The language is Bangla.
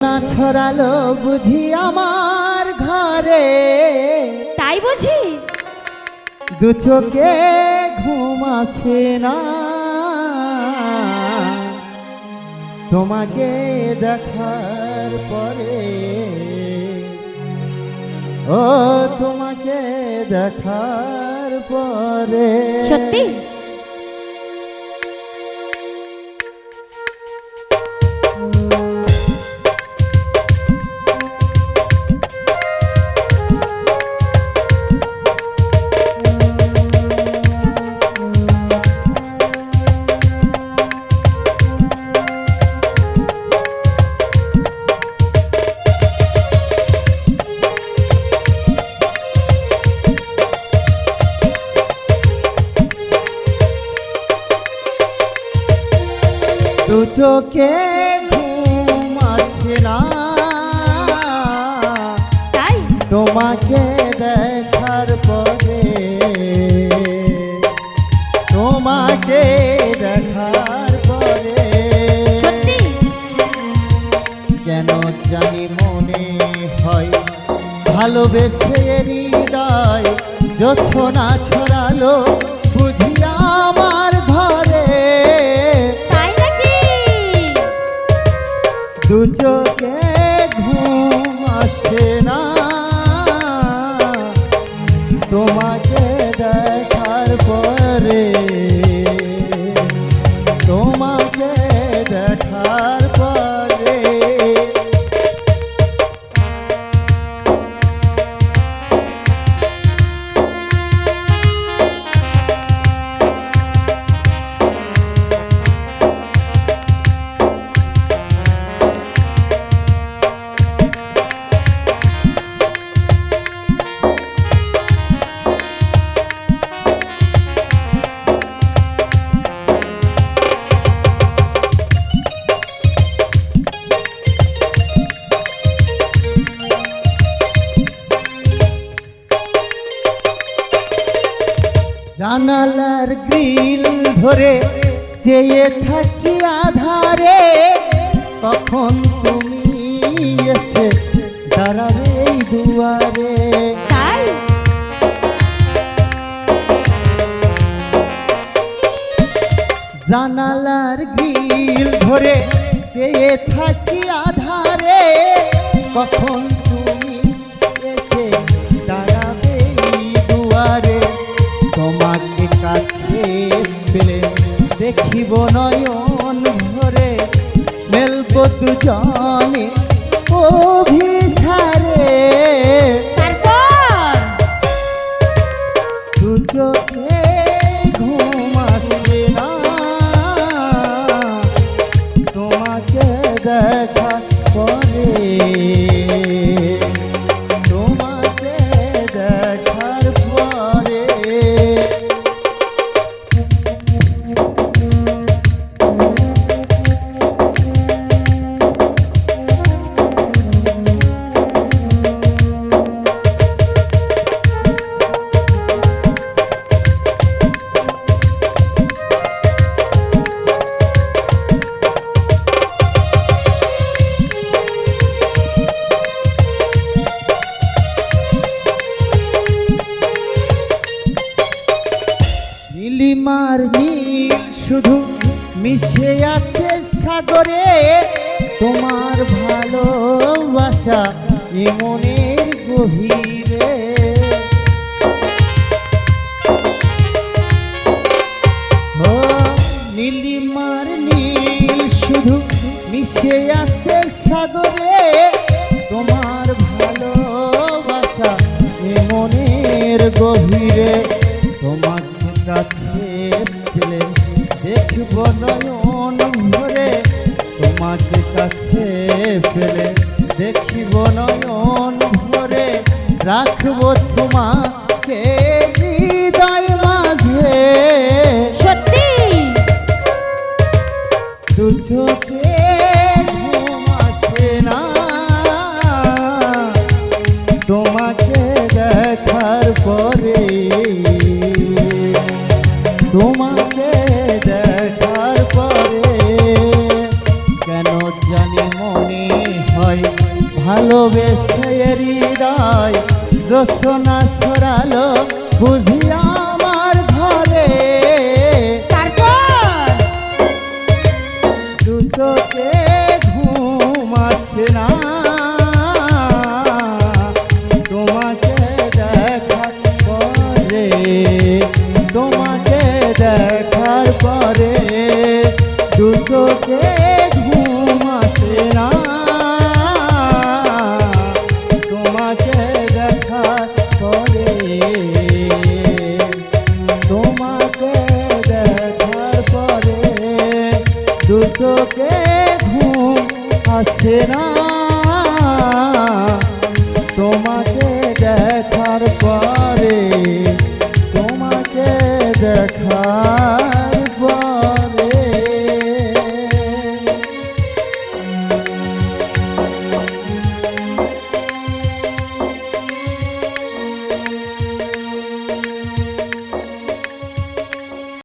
না ছড়ালো বুঝি আমার ঘরে। তাই বুঝি? দু চোখে ঘুম আসে না। তোমাকে দেখার পরে ও তোমাকে দেখার পরে। সত্যি? চোখে ঘুম আসে না। তাই? তোমাকে দেখার পরে তোমাকে দেখার পরে। কেন জানি মনে হয় ভালোবেসে হৃদয় যোছনা ছড়ালো বুঝি দু চোখে জানালার গ্রিল ধরে চেয়ে থাকি আধারে তখন তুমি এসে দাঁড়াবে দুয়ারে? তাই? জানালার গ্রিল ধরে চেয়ে থাকি আধারে কখন তুমি কাছে পেলে দেখিব নয়ন ভরে মেলব দুজনে অভিসারে। নীল শুধু মিশে আছে সাগরে। তোমার ভালোবাসা এ মনের গভীরে। ও নীলিমার নীল শুধু মিশে আছে সাগরে। তোমার ভালোবাসা এ মনের গভীরে। দেখব নয়ন ভরে তোমাকে কাছে পেলে দেখিব নয়ন ভরে রাখব তোমাকে হৃদয় মাঝে। সত্যি? দু চোখে না তোমাকে দেখার পরে হয় ভালোবেসে হৃদয় জোসনা সরালো বুঝি আমার ধরে দুশোতে ঘুম আসে না। তোমাকে দেখার পরে তোমাকে দেখার পরে দুশোকে না